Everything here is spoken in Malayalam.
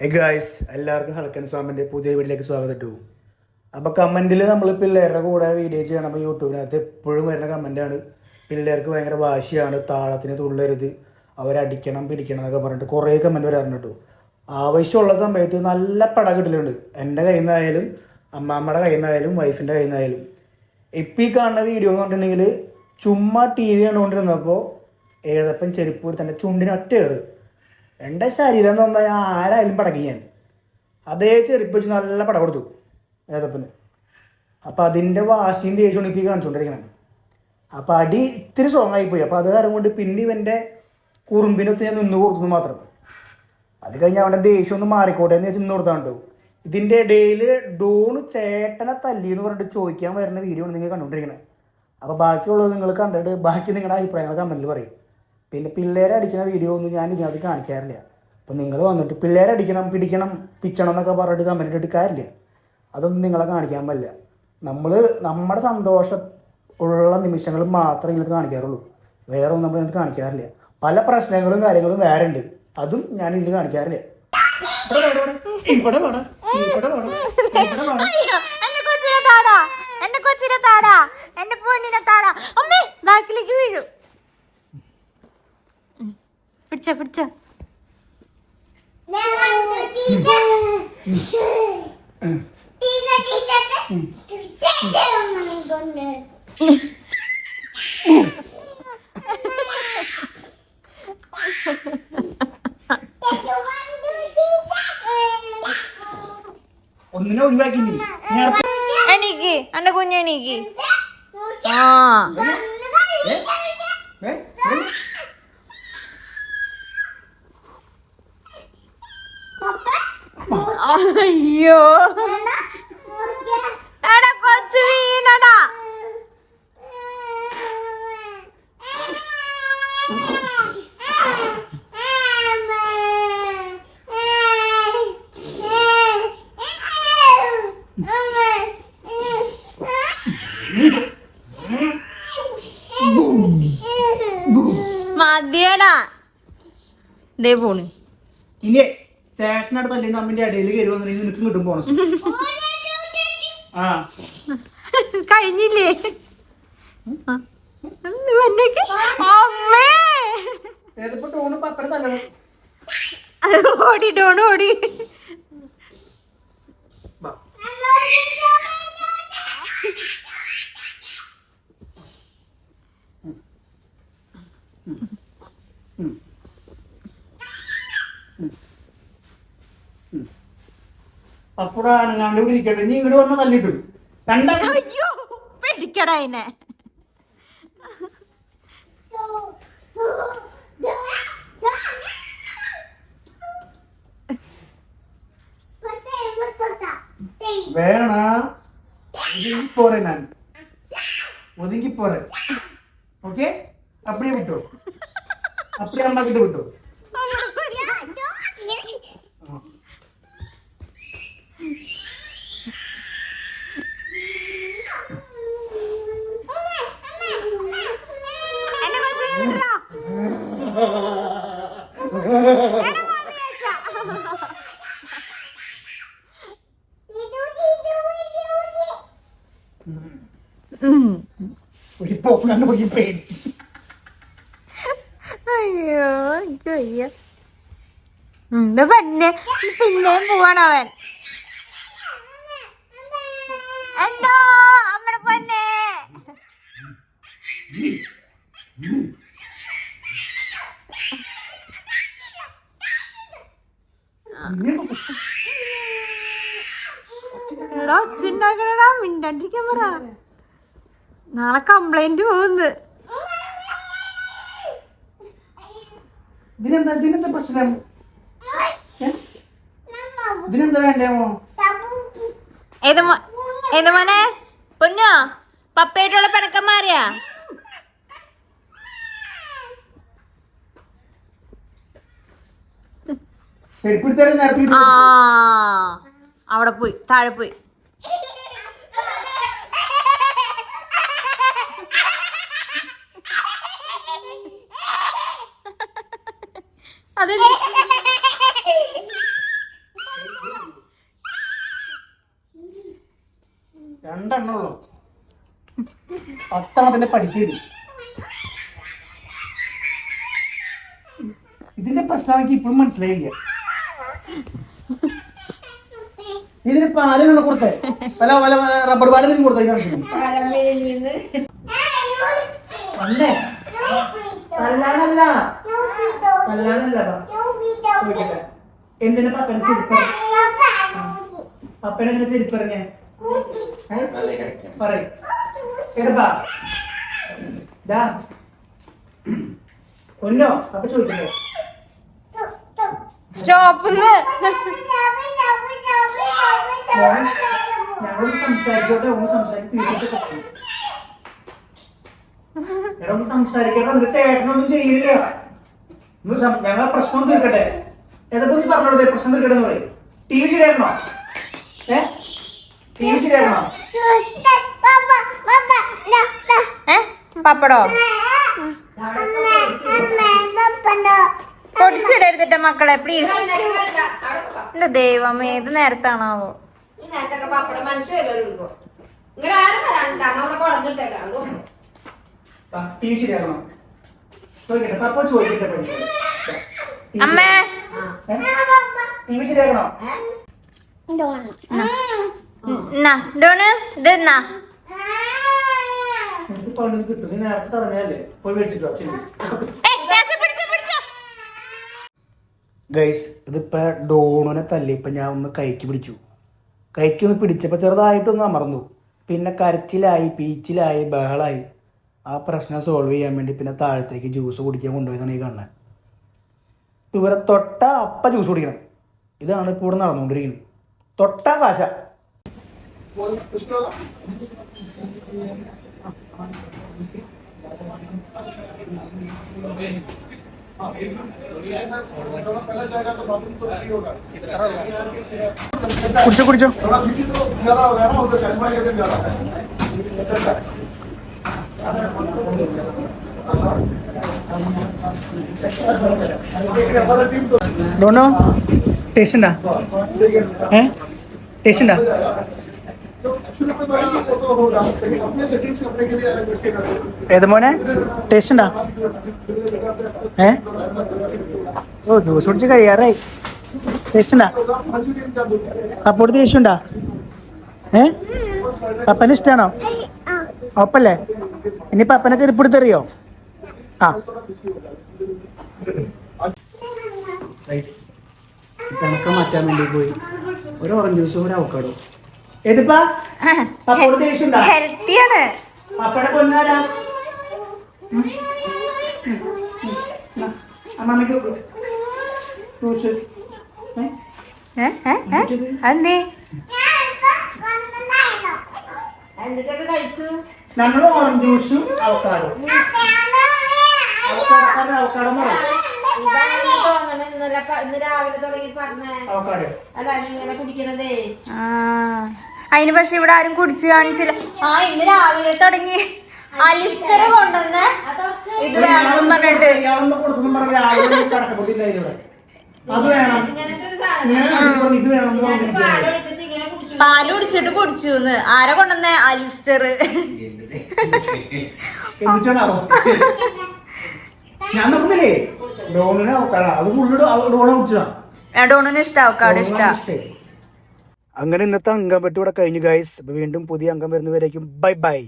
ഗായ്സ് എല്ലാവർക്കും ഹൽക്കൻ സ്വാമിന്റെ പുതിയ വീട്ടിലേക്ക് സ്വാഗതം. ഇട്ടു അപ്പോൾ കമന്റിൽ നമ്മൾ പിള്ളേരുടെ കൂടെ വീഡിയോ ചെയ്യണം അപ്പോൾ യൂട്യൂബിനകത്ത് എപ്പോഴും വരുന്ന കമന്റാണ് പിള്ളേർക്ക് ഭയങ്കര വാശിയാണ് താളത്തിന് തുള്ളരുത് അവരടിക്കണം പിടിക്കണം എന്നൊക്കെ പറഞ്ഞിട്ട് കുറേ കമന്റ് വരാറുണ്ട് ആവശ്യമുള്ള സമയത്ത് നല്ല പട കിട്ടലുണ്ട്. എന്റെ കയ്യിൽ നിന്നായാലും അമ്മാമ്മയുടെ കയ്യിൽ നിന്നായാലും വൈഫിന്റെ കയ്യിൽ നിന്നായാലും ഇപ്പം ഈ കാണുന്ന വീഡിയോ എന്ന് പറഞ്ഞിട്ടുണ്ടെങ്കിൽ ചുമ്മാ ടി വി കണ്ടുകൊണ്ടിരുന്നപ്പോൾ ഏതപ്പം ചെരുപ്പ് തന്നെ ചുണ്ടിനൊറ്റ കയറ് എന്റെ ശരീരം പറഞ്ഞാൽ ഞാൻ ആരായാലും പടക്കി ഞാൻ. അതേ ചെരുപ്പ് വെച്ച് നല്ല പടം കൊടുത്തു ഏതപ്പന്. അപ്പം അതിന്റെ വാശിയും ദേഷ്യമാണ് ഇപ്പോൾ കാണിച്ചുകൊണ്ടിരിക്കണം അപ്പം അടി ഇത്തിരി സ്ട്രോങ് ആയിപ്പോയി അപ്പോൾ അത് കാരണം കൊണ്ട് പിന്നെ ഇവന്റെ കുറുമ്പിനൊത്ത് ഞാൻ നിന്ന് കൊടുത്തു മാത്രം. അത് കഴിഞ്ഞ് അവന്റെ ദേഷ്യം ഒന്ന് മാറിക്കോട്ടെ എന്ന് നിന്ന് കൊടുത്താണ്ടോ ഇതിന്റെ ഇടയിൽ ഡോണ് ചേട്ടനെ തല്ലി എന്ന് പറഞ്ഞിട്ട് ചോദിക്കാൻ വരുന്ന വീഡിയോ ആണ് നിങ്ങൾ കണ്ടുകൊണ്ടിരിക്കുന്നത് അപ്പോൾ ബാക്കിയുള്ളത് നിങ്ങൾ കണ്ടിട്ട് ബാക്കി നിങ്ങളുടെ അഭിപ്രായങ്ങൾ കമന്റിൽ പറയും. പിന്നെ പിള്ളേരെ അടിക്കുന്ന വീഡിയോ ഒന്നും ഞാൻ ഇതിനകത്ത് കാണിക്കാറില്ല. അപ്പം നിങ്ങൾ വന്നിട്ട് പിള്ളേരെ അടിക്കണം പിടിക്കണം പിച്ചണം എന്നൊക്കെ പറഞ്ഞിട്ട് കമന്റ് എടുക്കാറില്ല അതൊന്നും നിങ്ങളെ കാണിക്കാൻ പറ്റില്ല നമ്മൾ നമ്മുടെ സന്തോഷം ഉള്ള നിമിഷങ്ങൾ മാത്രമേ ഇതിനകത്ത് കാണിക്കാറുള്ളൂ. വേറെ ഒന്നും നമ്മൾ കാണിക്കാറില്ല. പല പ്രശ്നങ്ങളും കാര്യങ്ങളും വേറെ ഉണ്ട് അതും ഞാൻ ഇതിൽ കാണിക്കാറില്ല. ഇവിടെ വേണം കൊച്ചിനെ താടാ. എന്റെ താടാ. വീഴും. പിടിച്ചോ പിടിച്ച. ഒന്നിനെ ഒഴിവാക്കി എണീക്ക് എന്റെ കുഞ്ഞ് എണീക്ക്. ആ ഏ? ഏ? ഏ? അയ്യോ. എടാ കൊച്ചു വീണടാ. മതിയടാ. ദേ പോണ്. ഇനി ചേട്ടനടുത്ത് അല്ലെങ്കിൽ അമ്മിന്റെ ഇടയിൽ കയറി വന്നിട്ടുണ്ടെങ്കിൽ നിനക്ക് കിട്ടും ബോണസ് ആ. കഴിഞ്ഞില്ലേ? ടോണ് ഓടി ഡോൺ ഓടി വാ. അപ്പുറം അനങ്ങാണ്ട് ഇവിടെ ഇരിക്കട്ടെ നീ ഇവിടെ വന്ന് തല്ലിട്ടു കണ്ടോ പേടിക്കടാ പോരെ ഞാൻ. ഒതുങ്ങി പോരെ ഓക്കെ? അപ്പഴേ വിട്ടു. അപ്പഴേ அம்மா கிட்ட ഒരു പോകാൻ നോക്കി പേടിച്ച്. അയ്യോ അയ്യോ എന്താ പിന്നെ? പിന്നെയും പോവാണവൻ എന്തോ അമ്മടെ പൊന്നെ? ഒച്ചുണ്ടാക്കണടാ മിണ്ടാണ്ടിരിക്കാൻ പറ. നാളെ കംപ്ലൈന്റ് പോകുന്നത് ഇതിനെന്താ ഇതിനെന്താ പ്രശ്നം? ഇതിനെന്താ വേണ്ടേമോ ഏത് മോനെ? പൊന്നോ? പപ്പയായിട്ടുള്ള പിണക്കം മാറിയാ? അവിടെ പോയി താഴെ പോയി. പത്തെണ്ണത്തിന്റെ പഠിക്കേണ്ടി. ഇതിന്റെ പ്രശ്നം എനിക്ക് ഇപ്പോഴും മനസ്സിലായില്ല. ഇതിന് പാലിനാണ് കൊടുത്തേ? പല പല റബ്ബർ പാലത്തിന് കൊടുത്തേ? എന്തിനാ പപ്പനെ ചെരുപ്പ് പപ്പനെ എന്തിനാ ചെരുപ്പ് പറഞ്ഞേ പറയ്. ചെറുപ്പാ ദാ. കൊല്ലോ അപ്പൊ ചോദിക്കണ്ടേ സ്റ്റോപ്പ് ഞങ്ങളൊന്ന് സംസാരിച്ചോട്ടെ. ഒന്ന് സംസാരിച്ച് തീർത്തിട്ട് പ്രശ്നം എടാ ഒന്ന് സംസാരിക്കട്ടെ. നിന്റെ ചേട്ടനൊന്നും ചെയ്യില്ല. ഒന്ന് സം- ഞങ്ങൾ പ്രശ്നം തീർക്കട്ടെ. ഏതൊക്കെ ഒന്ന് പ്രശ്നം തീർക്കട്ടെ എന്ന് പറയും. ടി വി ശരിയാക്കണോ ഏ? ടി വി ഏ? പപ്പടോ പൊടിച്ചിടരുതിട്ട മക്കളെ പ്ലീസ് എന്റെ ദൈവം ഏത് നേരത്താണാവോ അമ്മേ അവിടെ കുളഞ്ഞിട്ടേക്കാം ടി വി ശരിയാക്കണോ ചോദിക്കട്ടെ പപ്പ ചോദിക്കട്ടെ പഠിക്കട്ടെ അമ്മേ ടി വി ശരിയാക്കണോ എന്നാ ഡോണ് ഇത് എന്നാ എനിക്ക് പണ്ട് കിട്ടും. നീ നേരത്തെ തടഞ്ഞല്ലേ പോയി മേടിച്ചിട്ടോ ഗൈസ് ഇതിപ്പോ ഡോണിനെ തല്ലിയപ്പോ ഞാൻ ഒന്ന് കൈക്ക് പിടിച്ചു. കൈക്ക് ഒന്ന് പിടിച്ചപ്പോ ചെറുതായിട്ടൊന്ന് അമർന്നു. പിന്നെ കരച്ചിലായി പീച്ചിലായി ബഹളായി. ആ പ്രശ്നം സോൾവ് ചെയ്യാൻ വേണ്ടി പിന്നെ താഴത്തേക്ക് ജ്യൂസ് കുടിക്കാൻ കൊണ്ടുപോയതാണ് ഈ കാണുന്നത് ഇവരെ തൊട്ട അപ്പ ജ്യൂസ് കുടിക്കണം. ഇതാണ് ഇപ്പോൾ ഇവിടെ നടന്നുകൊണ്ടിരിക്കുന്നത്. തൊട്ട കാശ. കുടിച്ചോ കുടിച്ചോ. ഡോണോ? ടേസ്റ്റ് ഉണ്ടാ ഏ? ടേസ്റ്റ് ഉണ്ടാ ഏത് മോനെ? ടേസ്റ്റ് ഉണ്ടാ? ഏ? ഓ ജ്യൂസ് കുടിച്ച് കഴിയാറായി. ടേസ്റ്റ് ഉണ്ടാ? അപ്പോഴത്തെ ടേസ്റ്റ് ഉണ്ടാ? ഏ? പപ്പന് ഇഷ്ടാണോ? ഒപ്പല്ലേ? ഇനി പപ്പനെ ചെരുപ്പെടുത്തറിയോ ആ. ഇപ്പൊ മാറ്റാൻ വേണ്ടി പോയി. ഒരു ഓറഞ്ച് ജ്യൂസും ഒരു അവക്കാടോ ഏതിപ്പാ? പപ്പോട് ഉണ്ടാ? ഹെൽത്തിയാണ്. പപ്പയുടെ പൊന്നാരാ? അമ്മമ്മക്ക് അതെന്തേ? നമ്മൾ ഓറഞ്ച് ജ്യൂസും അവക്കാടോ അവക്കാടോ അവക്കാടോ ഇന്ന് രാവിലെ തുടങ്ങി പറഞ്ഞേ. അവക്കാടോ അല്ല നീ ഇങ്ങനെ കുടിക്കണതേ. ആ. അതിന് പക്ഷെ ഇവിടെ ആരും കുടിച്ചു കാണിച്ചില്ല. ആ ഇന്ന് രാവിലെ തുടങ്ങി. അലിസ്റ്റർ കൊണ്ടുവന്ന് ഇത് വേണമെന്നും പറഞ്ഞിട്ട്. പാൽ കുടിച്ചിട്ട് കുടിച്ചു എന്ന് ആരാ കൊണ്ടുവന്ന അലിസ്റ്റർ എന്നിട്ടാണോ ഞാൻ നോക്കുന്നില്ലേ? ഡോണിനെ അവക്കാടോ അത് ഫുള്ള് ഡോണ കുടിച്ചതാ. ഡോണിന് ഇഷ്ടാവും അവിടെ ഇഷ്ടാ. അങ്ങനെ ഇന്നത്തെ അംഗം പറ്റി കഴിഞ്ഞു ഗൈസ് അപ്പൊ വീണ്ടും പുതിയ അംഗം വരുന്നവരേക്കും ബൈ ബൈ